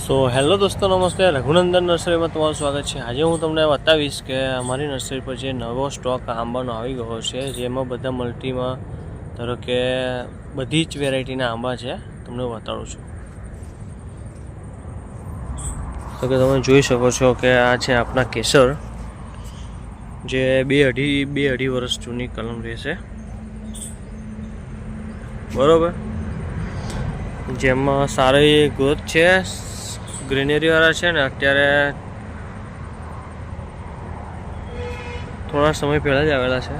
So hello દોસ્તો નમસ્તે રઘુનંદન નર્સરીમાં તમારું સ્વાગત છે આજે હું તમને બતાવીશ કે અમારી નર્સરી પર જે નવો સ્ટોક આંબાનો આવી ગયો છે જેમાં બધા મલ્ટીમાં ધારો કે બધી જ વેરાયટીના આંબા છે તમને બતાડું છું તો કે તમે જોઈ શકો છો કે આ છે આપણા કેસર જે બે અઢી બે અઢી વર્ષ જૂની કલમ રહેશે બરોબર જેમાં સારી ગ્રોથ છે ગ્રીનરી વાળા છે ને, અત્યારે થોડા સમય પહેલાં જ આવેલા છે.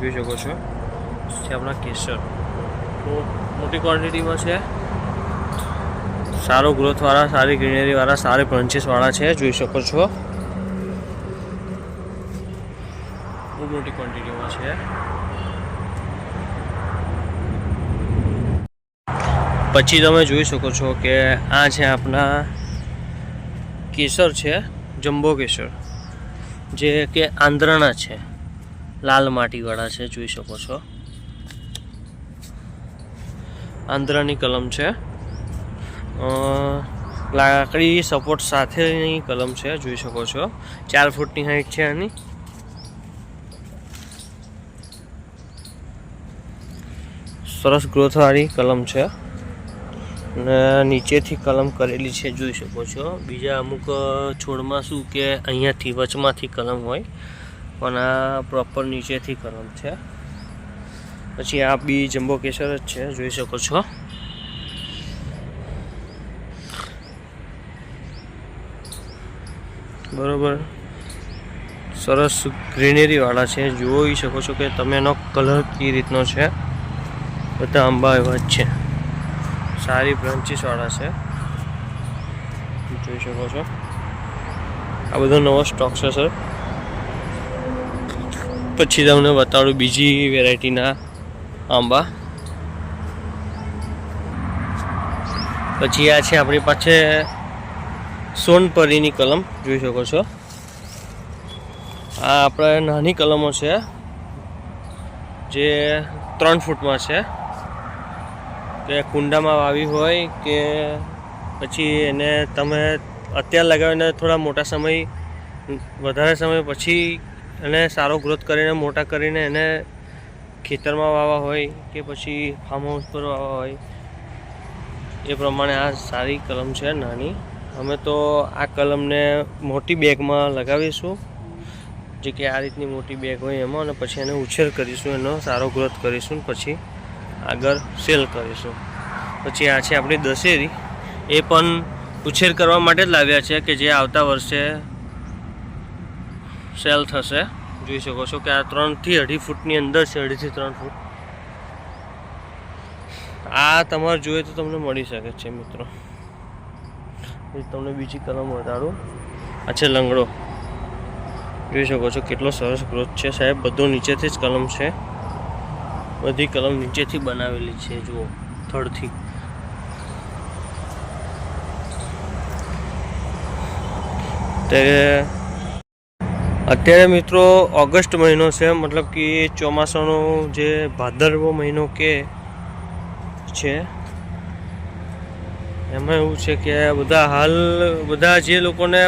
જોઈ શકો છો. છે આપણા કેસર. મોટી ક્વોન્ટિટીમાં છે. સારો ગ્રોથ વાળા, સારી ગ્રીનરી વાળા, સારી બ્રાન્ચીસ વાળા છે. જોઈ શકો છો. બહુ મોટી ક્વોન્ટિટીમાં છે. પછી તમે જોઈ શકો છો કે આ છે આપણા કેસર છે જમ્બો કેસર. જે કે આંધ્રના છે. લાલ માટીવાળા છે, જોઈ શકો છો. આંધ્રાની કલમ છે. લાકડી સપોર્ટ સાથેની કલમ છે, જોઈ શકો છો. ચાર ફૂટની હાઈટ છે આની. સરસ ગ્રોથવાળી કલમ છે. અને નીચેથી કલમ કરેલી છે, જોઈ શકો છો. બીજા અમુક છોડમાં શું કે અહીંયાથી વચમાંથી કલમ હોય, પણ આ પ્રોપર નીચેથી કલમ છે. પછી આ બી જમ્બો કેસર જ છે, જોઈ શકો છો. બરોબર. સરસ ગ્રીનરીવાળા છે. જોઈ શકો છો કે તમે એનો કલર કઈ રીતનો છે? બધા આંબા એવા જ છે. સારી બ્રાન્ચીસવાળા છે. જોઈ શકો છો. આ બધો નવો સ્ટોક છે, સર. પછી તમને બતાડું બીજી વેરાયટીના આંબા. પછી આ છે આપણી પાસે સોનપરીની કલમ, જોઈ શકો છો. આ આપણે નાની કલમો છે, જે ત્રણ ફૂટમાં છે. કે કુંડામાં વાવી હોય કે પછી એને તમે અત્યારે લગાવીને થોડા મોટા સમય, વધારે સમય પછી એને સારો ગ્રોથ કરીને, મોટા કરીને એને ખેતરમાં વાવા હોય કે પછી ફાર્મ હાઉસ પર વાવવા હોય, એ પ્રમાણે આ સારી કલમ છે નાની. અમે તો આ કલમને મોટી બેગમાં લગાવીશું. જે કે આ રીતની મોટી બેગ હોય એમાં અને પછી એને ઉછેર કરીશું, એનો સારો ગ્રોથ કરીશું પછી આગળ સેલ કરીશું. પછી આ છે આપણી દશેરી. એ પણ ઉછેર કરવા માટે જ લાવ્યા છે કે જે આવતા વર્ષે સેલ થશે. જોઈ શકો છો કે આ ત્રણથી અઢી ફૂટની અંદર છે, અઢીથી ત્રણ ફૂટ. આ તમારે જોઈએ તો તમને મળી શકે છે, મિત્રો. તમને બીજી કલમ બતાડું. આ છે લંગડો. જોઈ શકો છો કેટલો સરસ ગ્રોથ છે સાહેબ. બધો નીચેથી જ કલમ છે. બધી કલમ નીચેથી બનાવેલી છે, જુઓ, થડથી. તે અત્યારે મિત્રો ઓગસ્ટ મહિનો છે, મતલબ કે ચોમાસાનો જે ભાદરવો મહિનો કે છે, એમાં એવું છે કે બધા હાલ બધા જે લોકોને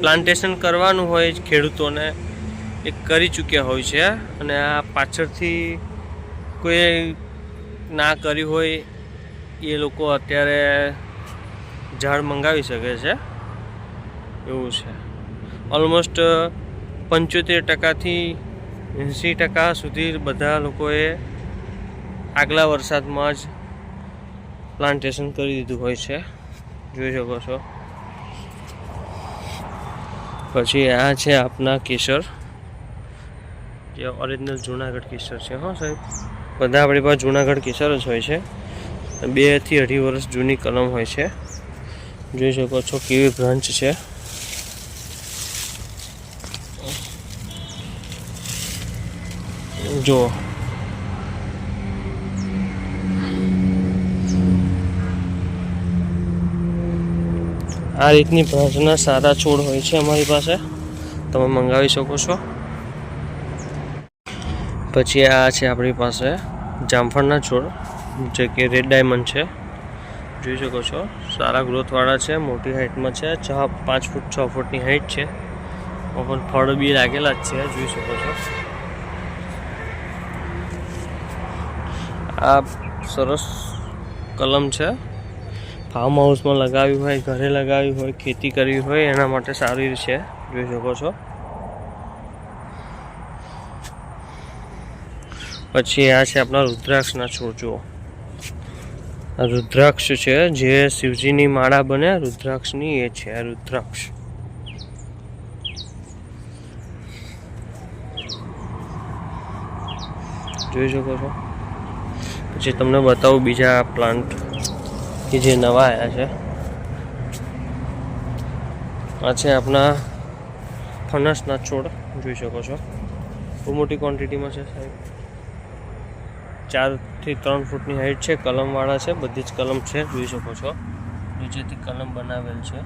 પ્લાન્ટેશન કરવાનું હોય, ખેડૂતોને, એ કરી ચૂક્યા હોય છે, અને આ પાછળથી કોઈ ના કર્યું હોય એ લોકો અત્યારે ઝાડ મંગાવી શકે છે. એવું છે. ઓલમોસ્ટ પંચોતેર ટકાથી એંસી ટકા સુધી બધા લોકોએ આગલા વરસાદમાં જ પ્લાન્ટેશન કરી દીધું હોય છે. જોઈ શકો છો. પછી આ છે આપના કેસર. જે ઓરિજિનલ જુનાગઢ કેસર છે. હા, સાહેબ. બધા આપણી પાસે જુનાગઢ કેસર જ હોય છે. બેથી અઢી વર્ષ જૂની કલમ હોય છે. જોઈ શકો છો કેવી બ્રાન્ચ છે. જુઓ આ રીતની બ્રાન્ચના સારા છોડ હોય છે અમારી પાસે. તમે મંગાવી શકો છો. પછી આ છે આપણી પાસે. જામફળના છોડ, જે કે રેડ ડાયમંડ છે. જોઈ શકો છો, સારા ગ્રોથવાળા છે, મોટી હાઇટમાં છે છ પાંચ ફૂટ, છ ફૂટની હાઇટ છે. પણ ફળ બી લાગેલા જ છે, જોઈ શકો છો. આ સરસ કલમ છે. ફાર્મ હાઉસમાં લગાવ્યું હોય, ઘરે લગાવ્યું હોય, ખેતી કરવી હોય, એના માટે સારી છે, જોઈ શકો છો. પછી આ છે આપણા રુદ્રાક્ષના છોડ, જુઓ. રુદ્રાક્ષ છે, જે શિવજીની માળા બને રુદ્રાક્ષની એ છે રુદ્રાક્ષ. જોઈ શકો છો? પછી તમને બતાવું બીજા પ્લાન્ટ કે જે નવા આવ્યા છે. આ છે આપણા ફનસના છોડ, જોઈ શકો છો? બહુ મોટી ક્વોન્ટિટીમાં છે સાહેબ. ચારથી ત્રણ ફૂટની હાઈટ છે, કલમવાળા છે, બધી જ કલમ છે, જોઈ શકો છો. નીચેથી કલમ બનાવેલ છે.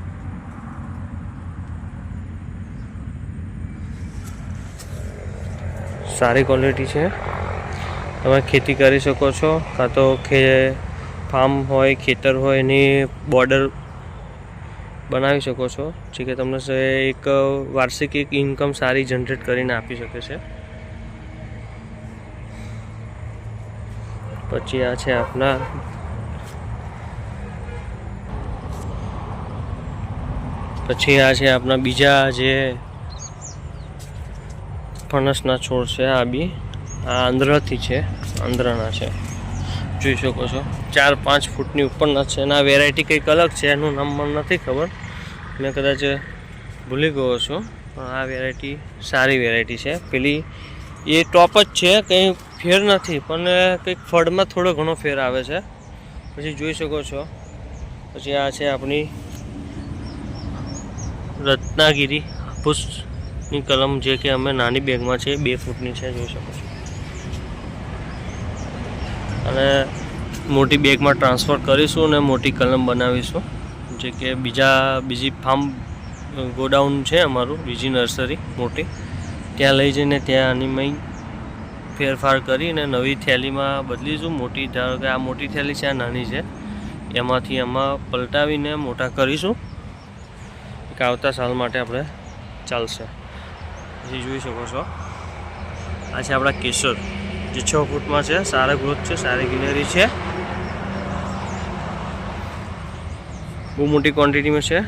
સારી ક્વોલિટી છે. તમે ખેતી કરી શકો છો, કાં તો ખે ફાર્મ હોય, ખેતર હોય, એની બોર્ડર બનાવી શકો છો, જે કે તમને એક વાર્ષિક એક ઇન્કમ સારી જનરેટ કરીને આપી શકે છે. પછી આ છે આપણા પછી આ છે આપણા બીજા જે ફણસના છોડ છે, આ બી. આ આંધ્રથી છે, આંધ્રના છે. જોઈ શકો છો. ચાર પાંચ ફૂટની ઉપરના છે અને આ વેરાયટી કંઈક અલગ છે, એનું નામ મને નથી ખબર. મેં કદાચ ભૂલી ગયો છું. પણ આ વેરાયટી સારી વેરાયટી છે. પેલી એ ટોપ જ છે, કંઈ ફેર નથી, પણ કંઈક ફળમાં થોડો ઘણો ફેર આવે છે. પછી જોઈ શકો છો. પછી આ છે આપણી રત્નાગીરી હાપુસની કલમ, જે કે અમે નાની બેગમાં છે, બે ફૂટની છે, જોઈ શકો છો. અને મોટી બેગમાં ટ્રાન્સફર કરીશું અને મોટી કલમ બનાવીશું. જે કે બીજા, બીજી ફાર્મ ગોડાઉન છે અમારું, બીજી નર્સરી, મોટી. ત્યાં લઈ જઈને ત્યાં આની ફેરફાર કરીને નવી થેલીમાં બદલીશું. મોટી, ધારો કે આ મોટી થેલી છે, આ નાની છે. એમાંથી એમાં પલટાવીને મોટા કરીશું. એક આવતા સાલ માટે આપણે ચાલશે. પછી જોઈ શકો છો. આ છે આપણા કેસર, જે છ ફૂટમાં છે. સારા ગ્રોથ છે, સારી ગ્રીનરી છે. બહુ મોટી ક્વોન્ટિટીમાં છે.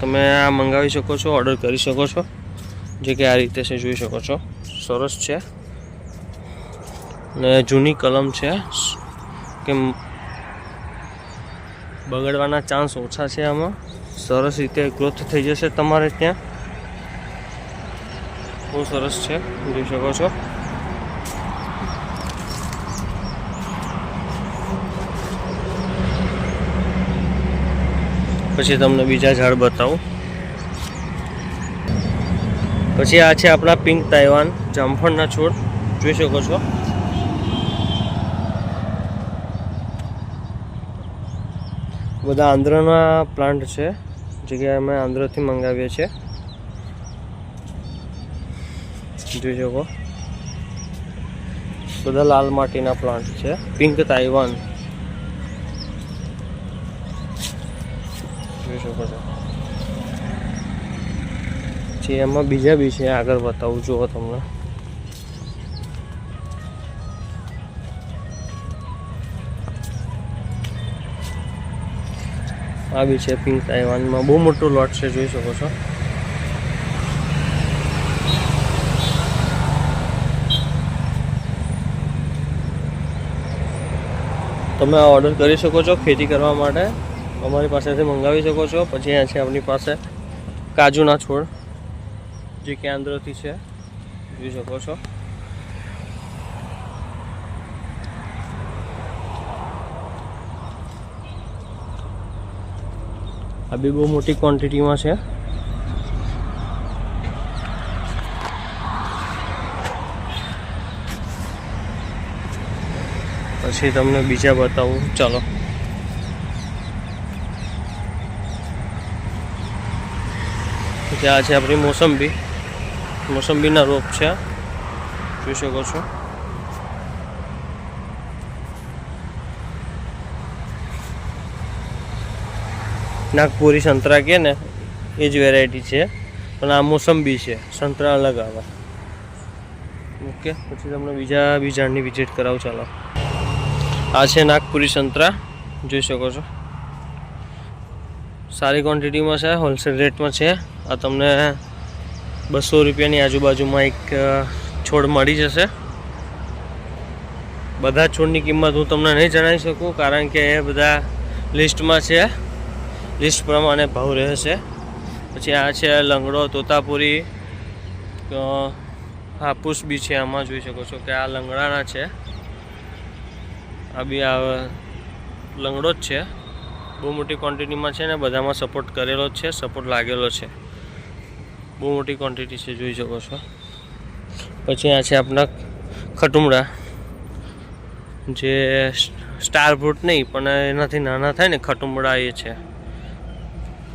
તમે આ મંગાવી શકો છો ઓર્ડર કરી શકો છો. જે કે આ રીતે છે, જોઈ શકો છો. સરસ છે. ને જૂની કલમ છે. કે બગડવાના ચાન્સ ઓછા છે આમાં. સરસ રીતે ગ્રોથ થઈ જશે તમારે ત્યાં. બહુ સરસ છે. જોઈ શકો છો. પછી તમને બીજા ઝાડ બતાવું. પછી આ છે આપણા પિંક તાઇવાન જામફળના છોડ. જોઈ શકો છો. બધા આંધ્રના પ્લાન્ટ છે, જે કે અમે આંધ્રથી મંગાવીએ છીએ. જોઈ શકો. બધા લાલ માટીના પ્લાન્ટ છે. Pink Taiwan. જોઈ શકો છો. જે એમાં બીજા બી છે, આગળ બતાવું, જુઓ તમને. આ બી છે પિંક તાઇવાનમાં બહુ મોટો લોટ છે, જોઈ શકો છો. તમે આ ઓર્ડર કરી શકો છો ખેતી કરવા માટે. અમારી પાસેથી મંગાવી શકો છો. પછી અહીંયા છે આપણી પાસે કાજુના છોડ, જે કે આંધ્રથી છે. જોઈ શકો છો. આ બી બહુ મોટી ક્વોન્ટિટીમાં છે. પછી તમને બીજા બતાવું. ચાલો. આ છે આપણી મોસંબી. મોસંબીના રોપ છે. જોઈ શકો છો. નાગપુરી સંતરા કે ને, એ જ વેરાયટી છે. પણ આ મોસંબી છે, સંતરા અલગ આવે. ઓકે, પછી તમને બીજા બી ઝાડની વિઝિટ કરાવું, ચાલો. આ છે નાગપુરી સંતરા, જોઈ શકો છો. સારી ક્વોન્ટિટીમાં છે હોલસેલ રેટમાં છે. આ તમને બસો રૂપિયાની આજુબાજુમાં એક છોડ મળી જશે. બધા છોડની કિંમત હું તમને નહીં જણાવી શકું, કારણ કે એ બધા લિસ્ટમાં છે. લિસ્ટ પ્રમાણે ભાવ રહેશે. પછી આ છે લંગડો, તોતાપુરી હાપુસ બી છે આમાં જોઈ શકો છો કે આ લંગડાના છે. આ બી આ લંગડો જ છે. બહુ મોટી ક્વોન્ટિટીમાં છે ને બધામાં સપોર્ટ કરેલો જ છે સપોર્ટ લાગેલો છે. બહુ મોટી ક્વોન્ટિટી છે, જોઈ શકો છો. પછી આ છે આપણા ખટુમડા. જે સ્ટાર ફ્રૂટ નહીં, પણ એનાથી નાના થાય ને ખટુમડા એ છે.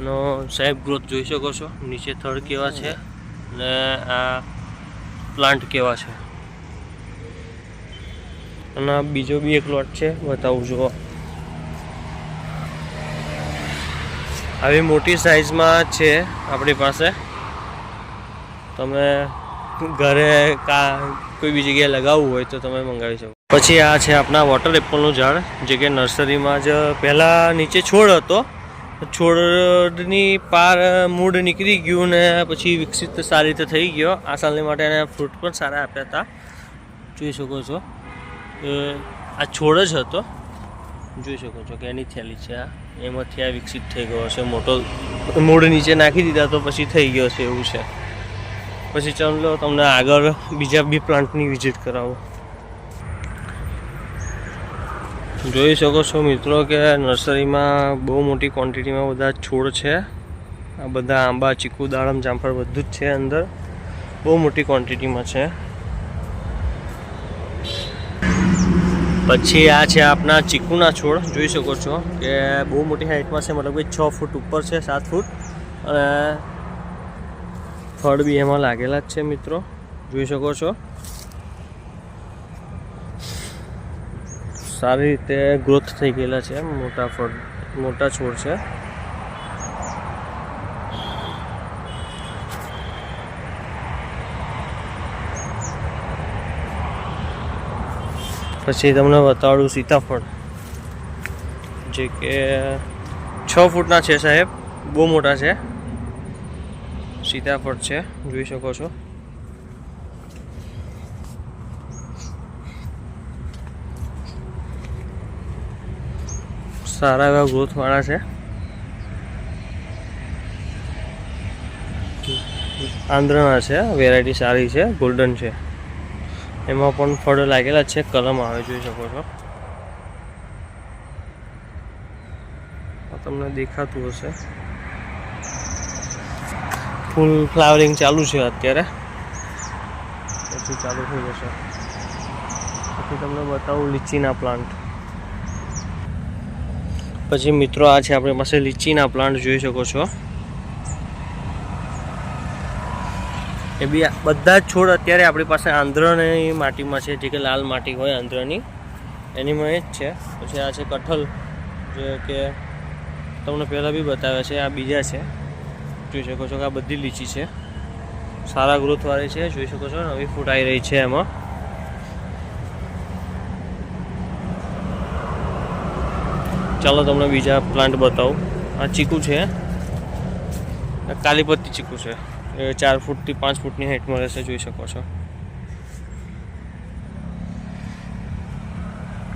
નો સાહેબ ગ્રોથ જોઈ શકો છો. નીચે થડ કેવા છે ને આ પ્લાન્ટ કેવા છે. અને બીજો બી એક લોટ છે, બતાવું જુઓ આવી મોટી સાઇઝમાં છે આપણી પાસે. તમે ઘરે કા કોઈ બી જગ્યાએ લગાવવું હોય તો તમે મંગાવી શકો. પછી આ છે આપણા વોટર એપલનું ઝાડ, જે કે નર્સરીમાં જ પહેલાં નીચે છોડ હતો. છોડની પાર મૂળ નીકળી ગયું ને પછી વિકસિત સારી રીતે થઈ ગયો. આ સાલની માટે એને ફ્રૂટ પણ સારા આપ્યા હતા. જોઈ શકો છો. આ છોડ જ હતો. જોઈ શકો છો કે એની થેલી છે આ. એમાંથી આ વિકસિત થઈ ગયો છે મોટો મૂળ નીચે નાખી દીધા તો પછી થઈ ગયો છે એવું છે. પછી ચાલો તમને આગળ બીજા બી પ્લાન્ટની વિઝિટ કરાવો. જોઈ શકો છો મિત્રો કે નર્સરીમાં બહુ મોટી ક્વોન્ટિટીમાં બધા છોડ છે. આ બધા આંબા, ચીકુ, દાડમ, જામફળ બધું જ છે અંદર. બહુ મોટી ક્વોન્ટિટીમાં છે. પછી આ છે આપણા ચીકુના છોડ, જોઈ શકો છો કે બહુ મોટી હાઇટમાં છે, મતલબ કે છ ફૂટ ઉપર છે, સાત ફૂટ. અને ફળ બી એમાં લાગેલા જ છે મિત્રો. જોઈ શકો છો. સારી રીતે ગ્રોથ થઈ ગયેલા છે, મોટા ફળ, મોટા છોડ છે. પછી તમને બતાડું સીતાફળ. જે કે છ ફૂટના છે સાહેબ, બહુ મોટા છે. સીતાફળ છે, જોઈ શકો છો. સારા એવા ગ્રોથવાળા છે. આંધ્રના છે વેરાયટી સારી છે ગોલ્ડન છે. એમાં પણ ફળ લાગેલા છે, કલમ આવે જોઈ શકો છો. તમને દેખાતું હશે. ફૂલ ફ્લાવરિંગ ચાલુ છે અત્યારે. પછી ચાલુ થઈ જશે. પછી તમને બતાવું લીચીના પ્લાન્ટ પછી મિત્રો આ છે આપણી પાસે લીચીના પ્લાન્ટ જોઈ શકો છો. એ બી બધા જ છોડ અત્યારે આપણી પાસે આંધ્રની માટીમાં છે, જે કે લાલ માટી હોય આંધ્રની. એનીમાં એ જ છે. પછી આ છે કઠલ, જે કે તમને પહેલાં બી બતાવ્યા છે, આ બીજા છે. જોઈ શકો છો કે આ બધી લીચી છે. સારા ગ્રોથવાળી છે, જોઈ શકો છો, નવી ફૂટ આવી રહી છે એમાં. ચાલો તમને બીજા પ્લાન્ટ બતાવું. આ ચીકુ છે. કાલીપત્તી ચીકુ છે. એ ચાર ફૂટથી પાંચ ફૂટની હાઈટમાં રહેશે જોઈ શકો છો.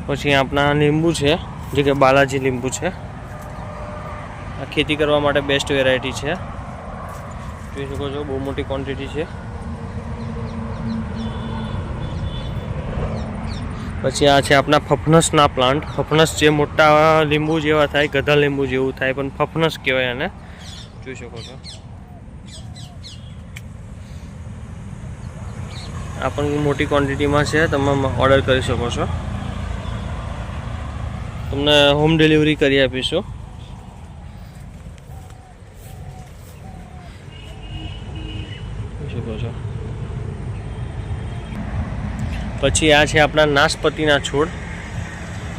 પછી આપણા લીંબુ છે, જે કે બાલાજી લીંબુ છે. આ ખેતી કરવા માટે બેસ્ટ વેરાયટી છે. જોઈ શકો છો, બહુ મોટી ક્વોન્ટિટી છે. પછી આ છે આપણા ફફનસના પ્લાન્ટ. ફફનસ જે મોટા લીંબુ જેવા થાય, ગધા લીંબુ જેવું થાય, પણ ફફનસ કહેવાય એને જોઈ શકો છો. આ પણ મોટી ક્વોન્ટિટીમાં છે, તમે ઓર્ડર કરી શકો છો. તમને હોમ ડિલિવરી કરી આપીશું જોઈ શકો છો પછી આ છે આપણા નાશપતિના છોડ.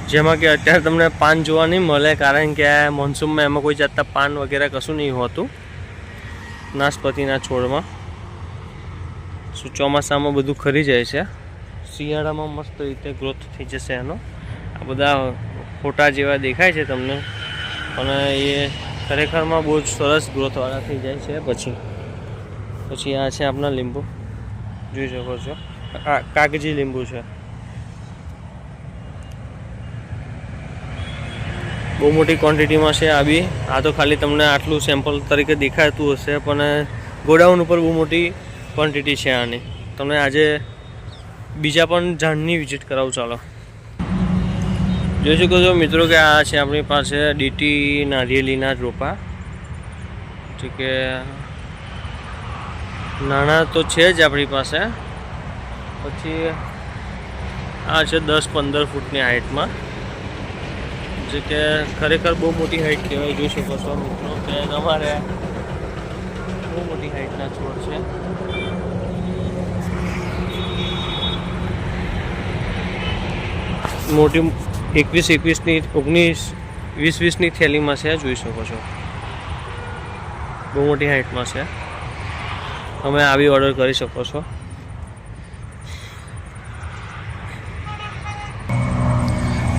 જેમાં કે અત્યારે તમને પાન જોવા નહીં મળે, કારણ કે આ મોન્સૂનમાં એમાં કોઈ જાતના પાન વગેરે કશું નહીં હોતું નાશપતિના છોડમાં. શું ચોમાસામાં બધું ખરી જાય છે? શિયાળામાં મસ્ત રીતે ગ્રોથ થઈ જશે એનો. આ બધા ફોટા જેવા દેખાય છે તમને. અને એ ખરેખરમાં બહુ જ સરસ ગ્રોથવાળા થઈ જાય છે પછી. પછી આ છે આપણા લીંબુ. જોઈ શકો છો. કાગજી લીંબુ છે. બહુ મોટી ક્વોન્ટિટીમાં છે આ બી. આ તો ખાલી તમને આટલું સેમ્પલ તરીકે દેખાતું હશે, પણ ગોડાઉન ઉપર બહુ મોટી ક્વોન્ટિટી છે આની. તમને આજે બીજા પણ ઝાડની વિઝિટ કરાવું, ચાલો. જોઈ શકો છો મિત્રો કે આ છે આપણી પાસે ડીટી નારિયેલીના રોપા. કે નાણાં તો છે જ આપણી પાસે. પછી આ છે દસ પંદર ફૂટની હાઇટમાં. જે કે ખરેખર બહુ મોટી હાઇટ કહેવાય, જોઈ શકો છો મિત્રો કે તમારે બહુ મોટી હાઇટના છોડ છે. મોટી એકવીસ એકવીસની, ઓગણીસ વીસ વીસની થેલીમાં છે, જોઈ શકો છો. બહુ મોટી હાઇટમાં છે. તમે આવી ઓર્ડર કરી શકો છો.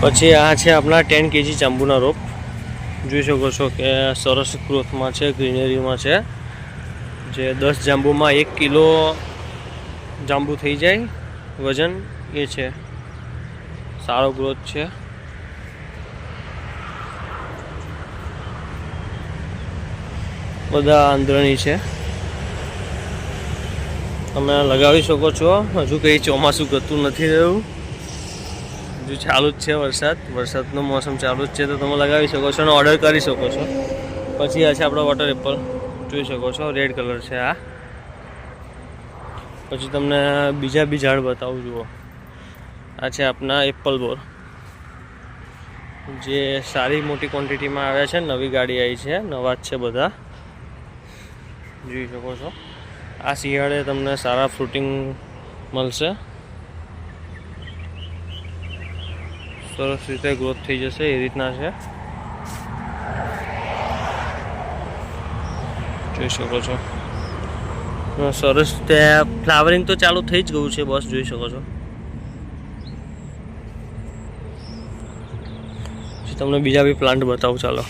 પછી આ છે આપણા ટેન કેજી જાંબુના રોપ. જોઈ શકો છો કે સરસ ગ્રોથમાં છે, ગ્રીનરીમાં છે. જે દસ જાંબુમાં એક કિલો જાંબુ થઈ જાય. વજન એ છે. સારો ગ્રોથ છે. બધા આંધ્રની છે. તમે લગાવી શકો છો. હજુ કંઈ ચોમાસું ગતું નથી રહ્યું. હજુ ચાલુ જ છે વરસાદ. વરસાદનો મોસમ ચાલુ જ છે તો તમે લગાવી શકો છો અને ઓર્ડર કરી શકો છો. પછી આ છે આપણો વોટર એપલ જોઈ શકો છો રેડ કલર છે આ. પછી તમને બીજા બી ઝાડ બતાવું, જુઓ. આ છે આપના એપલ બોર જે સારી મોટી ક્વોન્ટિટીમાં આવ્યા છે, નવી ગાડી આવી છે, નવા જ છે બધા. જોઈ શકો છો. આ શિયાળે તમને સારા ફ્રૂટિંગ મળશે. સરસ રીતે ગ્રોથ થઈ જશે એ રીતના છે. જોઈ શકો છો. સરસ, તે ફ્લાવરિંગ તો ચાલુ થઈ જ ગયું છે, બસ જોઈ શકો છો. તમને બીજા બી પ્લાન્ટ બતાવું, ચાલો.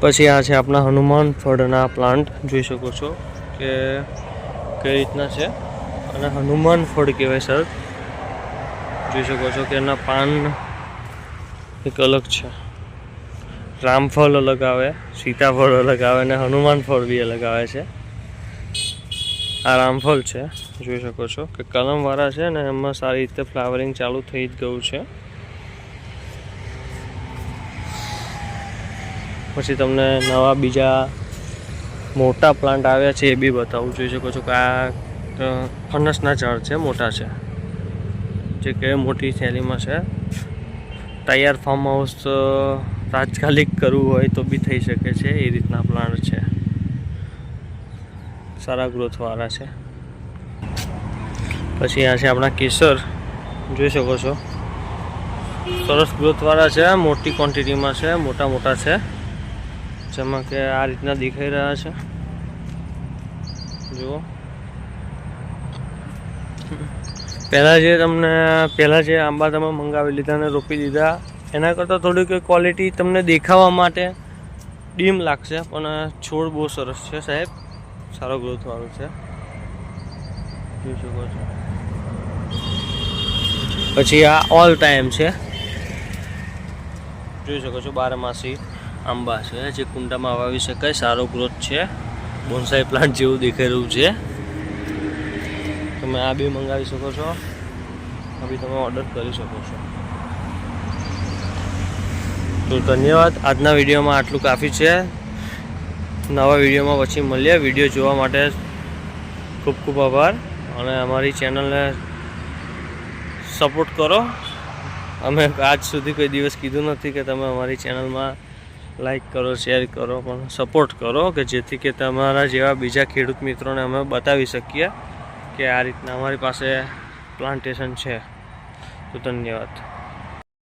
પછી આ છે આપણા હનુમાન ફળના પ્લાન્ટ જોઈ શકો છો કે કઈ રીતના છે. અને હનુમાન ફળ કહેવાય, સર. જોઈ શકો છો કે એના પાન એક અલગ છે. રામફળ અલગ આવે, સીતાફળ અલગ આવે અને હનુમાન ફળ બી અલગ આવે છે. આ રામફળ છે, જોઈ શકો છો કે કલમવાળા છે ને એમાં સારી રીતે ફ્લાવરિંગ ચાલુ થઈ જ ગયું છે. પછી તમને નવા બીજા મોટા પ્લાન્ટ આવ્યા છે એ બી બતાવું જોઈ શકો છો કે આ ફનસના ઝાડ છે, મોટા છે. જે કે મોટી થેલીમાં છે. તૈયાર ફાર્મ હાઉસ તાત્કાલિક કરવું હોય તો બી થઈ શકે છે, એ રીતના પ્લાન્ટ છે. સારા ગ્રોથવાળા છે. પછી આ છે આપણા કેસર, જોઈ શકો છો. સરસ ગ્રોથવાળા છે, મોટી ક્વોન્ટિટીમાં છે, મોટા મોટા છે. જેમાં કે આ રીતના દેખાઈ રહ્યા છે. જુઓ. પહેલાં જે તમને, પહેલાં જે આંબા તમે મંગાવી લીધા અને રોપી દીધા, એના કરતાં થોડીક ક્વોલિટી તમને દેખાવા માટે ડીમ લાગશે, પણ છોડ બહુ સરસ છે સાહેબ. સારો ગ્રોથવાળો છે. જોઈ શકો છો. પછી આ ઓલ ટાઈમ છે. જોઈ શકો છો, બારમાસી આંબા છે, જે કુંડામાં વાવી શકાય. સારો ગ્રોથ છે. બોન્સાઈ પ્લાન્ટ જેવું દેખાઈ રહ્યું છે. તમે આ બી મંગાવી શકો છો. આ બી તમે ઓર્ડર કરી શકો છો. તો ધન્યવાદ. આજના વિડીયોમાં આટલું કાફી છે. નવા વિડીયોમાં પછી મળીએ. વીડિયો જોવા માટે ખૂબ ખૂબ આભાર. અને અમારી ચેનલને સપોર્ટ કરો. અમે આજ સુધી કોઈ દિવસ કીધું નથી કે તમે અમારી ચેનલમાં લાઈક કરો શેર કરો, પણ સપોર્ટ કરો કે જેથી કે તમારા જેવા બીજા ખેડૂત મિત્રોને અમે બતાવી શકીએ. કે આ રીતના અમારી પાસે પ્લાન્ટેશન છે. તો ધન્યવાદ.